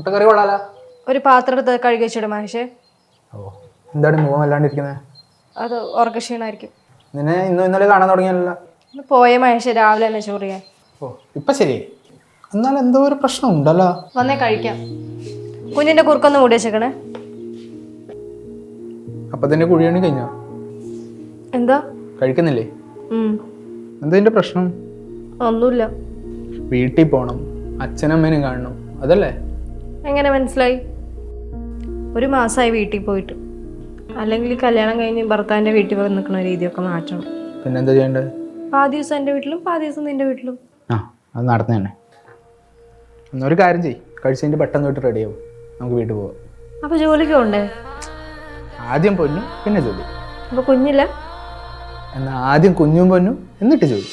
മുട്ടക്കറി കൊള്ളാലോ. ഒരു പാത്രം എടുത്ത് കഴുകി വെച്ചിടും മഹേഷേ ഓ എന്താണ് മുഖം അല്ലാണ്ടിരിക്കുന്നത് അത് ഉറക്കക്ഷീണായിരിക്കും നിന്നെ ഇന്നും ഇന്നലെ കാണാൻ തുടങ്ങിയല്ലോ. ഒന്ന് പോയ മഹേഷേ രാവിലെ തന്നെ ചോറ് ചെയ്യാൻ. ഓ ഇപ്പൊ ശരി. എന്നാൽ എന്തോ ഒരു പ്രശ്നം ഉണ്ടല്ലോ. വന്നേ കഴിക്കാം. കുഞ്ഞിന്റെ കുറുക്കൊന്ന് മൂടി വെച്ചേക്കണേ. അപ്പൊ തന്നെ കുഴിയണി കഴിഞ്ഞോ? എന്താ? കഴിക്കുന്നില്ലേ? ഉം. എന്താ ഇതിന്റെ പ്രശ്നം? ഒന്നുമില്ല. വീട്ടിൽ പോകണം അച്ഛനമ്മേനും കാണണം. അതല്ലേ? എങ്ങനെ മനസ്സിലായി? ഒരു മാസമായി വീട്ടിൽ പോയിട്ട്. അല്ലെങ്കിൽ കല്യാണം കഴിഞ്ഞ് ഭർത്താവിന്റെ വീട്ടിൽ പോയി നിൽക്കുന്ന രീതിയൊക്കെ മാറ്റണം. പിന്നെന്താ ചെയ്യേണ്ടത്? പാതി ദിവസം എന്റെ വീട്ടിലും പാതി ദിവസം നിന്റെ വീട്ടിലും. ആ അത് നടന്നു തന്നെ. എന്നൊരു കാര്യം ചെയ് കഴിച്ചതിന്റെ പെട്ടെന്ന് പോയിട്ട് റെഡിയാവും നമുക്ക് വീട്ടിൽ പോവാം. അപ്പോൾ ജോലിക്ക് പോണ്ടേ? ആദ്യം പൊന്നു പിന്നെ ജോലി. അപ്പോൾ കുഞ്ഞില്ല? എന്നാൽ ആദ്യം കുഞ്ഞും പൊന്നും എന്നിട്ട് ജോലി.